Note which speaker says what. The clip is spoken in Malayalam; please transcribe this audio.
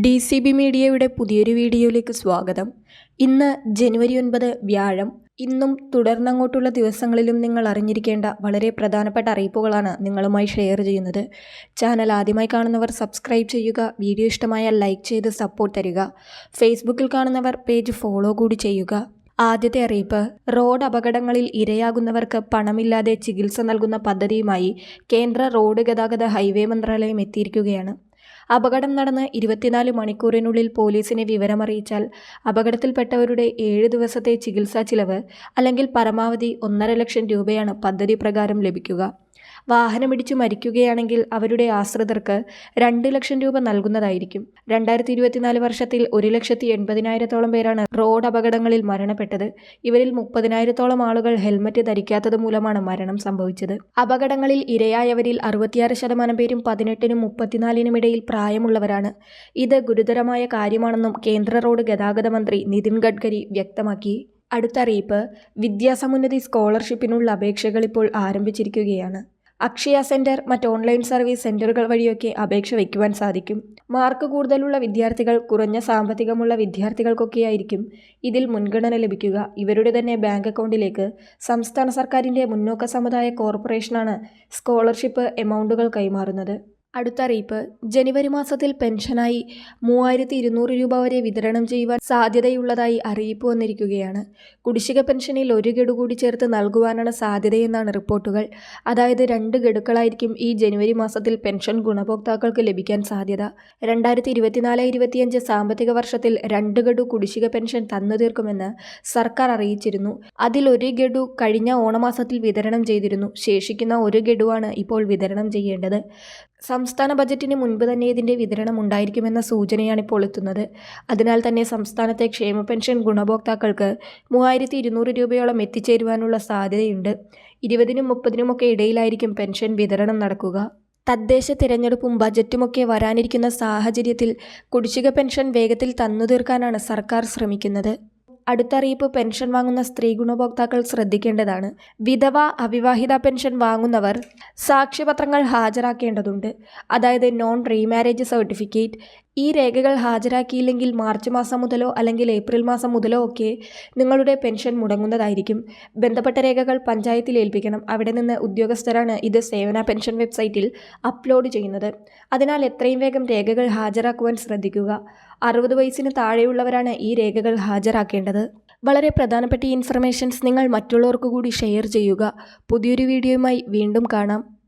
Speaker 1: ഡി സി ബി മീഡിയയുടെ പുതിയൊരു വീഡിയോയിലേക്ക് സ്വാഗതം. ഇന്ന് ജനുവരി ഒൻപത് വ്യാഴം. ഇന്നും തുടർന്നങ്ങോട്ടുള്ള ദിവസങ്ങളിലും നിങ്ങൾ അറിഞ്ഞിരിക്കേണ്ട വളരെ പ്രധാനപ്പെട്ട അറിയിപ്പുകളാണ് നിങ്ങളുമായി ഷെയർ ചെയ്യുന്നത്. ചാനൽ ആദ്യമായി കാണുന്നവർ സബ്സ്ക്രൈബ് ചെയ്യുക വീഡിയോ ഇഷ്ടമായാൽ ലൈക്ക് ചെയ്ത് സപ്പോർട്ട് തരിക. ഫേസ്ബുക്കിൽ കാണുന്നവർ പേജ് ഫോളോ കൂടി ചെയ്യുക. ആദ്യത്തെ അറിയിപ്പ് റോഡ് അപകടങ്ങളിൽ ഇരയാകുന്നവർക്ക് പണമില്ലാതെ ചികിത്സ നൽകുന്ന പദ്ധതിയുമായി കേന്ദ്ര റോഡ് ഗതാഗത ഹൈവേ മന്ത്രാലയം എത്തിയിരിക്കുകയാണ്. അപകടം നടന്ന് ഇരുപത്തിനാല് മണിക്കൂറിനുള്ളിൽ പോലീസിനെ വിവരമറിയിച്ചാൽ അപകടത്തിൽപ്പെട്ടവരുടെ ഏഴ് ദിവസത്തെ ചികിത്സാ ചിലവ് അല്ലെങ്കിൽ പരമാവധി ഒന്നര ലക്ഷം രൂപയാണ് പദ്ധതി പ്രകാരം ലഭിക്കുക. വാഹനമിടിച്ചു മരിക്കുകയാണെങ്കിൽ അവരുടെ ആശ്രിതർക്ക് രണ്ട് ലക്ഷം രൂപ നൽകുന്നതായിരിക്കും. രണ്ടായിരത്തി ഇരുപത്തിനാല് വർഷത്തിൽ ഒരു ലക്ഷത്തി എൺപതിനായിരത്തോളം പേരാണ് റോഡ് അപകടങ്ങളിൽ മരണപ്പെട്ടത്. ഇവരിൽ മുപ്പതിനായിരത്തോളം ആളുകൾ ഹെൽമറ്റ് ധരിക്കാത്തത് മൂലമാണ് മരണം സംഭവിച്ചത്. അപകടങ്ങളിൽ ഇരയായവരിൽ അറുപത്തിയാറ് ശതമാനം പേരും പതിനെട്ടിനും മുപ്പത്തിനാലിനും ഇടയിൽ പ്രായമുള്ളവരാണ്. ഇത് ഗുരുതരമായ കാര്യമാണെന്നും കേന്ദ്ര റോഡ് ഗതാഗത മന്ത്രി നിതിൻ ഗഡ്കരി വ്യക്തമാക്കി. അടുത്ത അറിയിപ്പ് വിദ്യാസമുന്നതി സ്കോളർഷിപ്പിനുള്ള അപേക്ഷകൾ ഇപ്പോൾ ആരംഭിച്ചിരിക്കുകയാണ്. അക്ഷയ സെന്റർ മറ്റ് ഓൺലൈൻ സർവീസ് സെന്ററുകൾ വഴിയൊക്കെ അപേക്ഷ വയ്ക്കുവാൻ സാധിക്കും. മാർക്ക് കൂടുതലുള്ള വിദ്യാർത്ഥികൾ കുറഞ്ഞ സാമ്പത്തികമുള്ള വിദ്യാർത്ഥികൾക്കൊക്കെയായിരിക്കും ഇതിൽ മുൻഗണന ലഭിക്കുക. ഇവരുടെ തന്നെ ബാങ്ക് അക്കൗണ്ടിലേക്ക് സംസ്ഥാന സർക്കാരിന്റെ മുന്നോക്ക സമുദായ കോർപ്പറേഷനാണ് സ്കോളർഷിപ്പ് എമൗണ്ടുകൾ കൈമാറുന്നത്. അടുത്ത അറിയിപ്പ് ജനുവരി മാസത്തിൽ പെൻഷനായി മൂവായിരത്തി ഇരുന്നൂറ് രൂപ വരെ വിതരണം ചെയ്യുവാൻ സാധ്യതയുള്ളതായി അറിയിപ്പ് വന്നിരിക്കുകയാണ്. കുടിശ്ശിക പെൻഷനിൽ ഒരു ഗഡു കൂടി ചേർത്ത് നൽകുവാനാണ് സാധ്യതയെന്നാണ് റിപ്പോർട്ടുകൾ. അതായത് രണ്ട് ഗഡുക്കളായിരിക്കും ഈ ജനുവരി മാസത്തിൽ പെൻഷൻ ഗുണഭോക്താക്കൾക്ക് ലഭിക്കാൻ സാധ്യത. രണ്ടായിരത്തി ഇരുപത്തിനാല് ഇരുപത്തിയഞ്ച് സാമ്പത്തിക വർഷത്തിൽ രണ്ട് ഗഡു കുടിശ്ശിക പെൻഷൻ തന്നു തീർക്കുമെന്ന് സർക്കാർ അറിയിച്ചിരുന്നു. അതിൽ ഒരു ഗഡു കഴിഞ്ഞ ഓണമാസത്തിൽ വിതരണം ചെയ്തിരുന്നു. ശേഷിക്കുന്ന ഒരു ഗഡുവാണ് ഇപ്പോൾ വിതരണം ചെയ്യേണ്ടത്. സംസ്ഥാന ബജറ്റിന് മുൻപ് തന്നെ ഇതിന്റെ വിതരണം ഉണ്ടായിരിക്കുമെന്ന സൂചനയാണ് ഇപ്പോൾ എത്തുന്നത്. അതിനാൽ തന്നെ സംസ്ഥാനത്തെ ക്ഷേമ പെൻഷൻ ഗുണഭോക്താക്കൾക്ക് മൂവായിരത്തി ഇരുന്നൂറ് രൂപയോളം എത്തിച്ചേരുവാനുള്ള സാധ്യതയുണ്ട്. ഇരുപതിനും മുപ്പതിനുമൊക്കെ ഇടയിലായിരിക്കും പെൻഷൻ വിതരണം നടക്കുക. തദ്ദേശ തിരഞ്ഞെടുപ്പും ബജറ്റുമൊക്കെ വരാനിരിക്കുന്ന സാഹചര്യത്തിൽ കുടിശ്ശിക പെൻഷൻ വേഗത്തിൽ തന്നു തീർക്കാനാണ് സർക്കാർ ശ്രമിക്കുന്നത്. അടുത്ത അറിയിപ്പ് പെൻഷൻ വാങ്ങുന്ന സ്ത്രീ ഗുണഭോക്താക്കൾ ശ്രദ്ധിക്കേണ്ടതാണ്. വിധവ അവിവാഹിത പെൻഷൻ വാങ്ങുന്നവർ സാക്ഷ്യപത്രങ്ങൾ ഹാജരാക്കേണ്ടതുണ്ട്. അതായത് നോൺ റീമാരേജ് സർട്ടിഫിക്കറ്റ് ഈ രേഖകൾ ഹാജരാക്കിയില്ലെങ്കിൽ മാർച്ച് മാസം മുതലോ അല്ലെങ്കിൽ ഏപ്രിൽ മാസം മുതലോ ഒക്കെ നിങ്ങളുടെ പെൻഷൻ മുടങ്ങുന്നതായിരിക്കും. ബന്ധപ്പെട്ട രേഖകൾ പഞ്ചായത്തിൽ ഏൽപ്പിക്കണം. അവിടെ നിന്ന് ഉദ്യോഗസ്ഥരാണ് ഇത് സേവന പെൻഷൻ വെബ്സൈറ്റിൽ അപ്ലോഡ് ചെയ്യുന്നത്. അതിനാൽ എത്രയും വേഗം രേഖകൾ ഹാജരാക്കുവാൻ ശ്രദ്ധിക്കുക. അറുപത് വയസ്സിന് താഴെയുള്ളവരാണ് ഈ രേഖകൾ ഹാജരാക്കേണ്ടത്. വളരെ പ്രധാനപ്പെട്ട ഇൻഫർമേഷൻസ് നിങ്ങൾ മറ്റുള്ളവർക്ക് കൂടി ഷെയർ ചെയ്യുക. പുതിയൊരു വീഡിയോയുമായി വീണ്ടും കാണാം.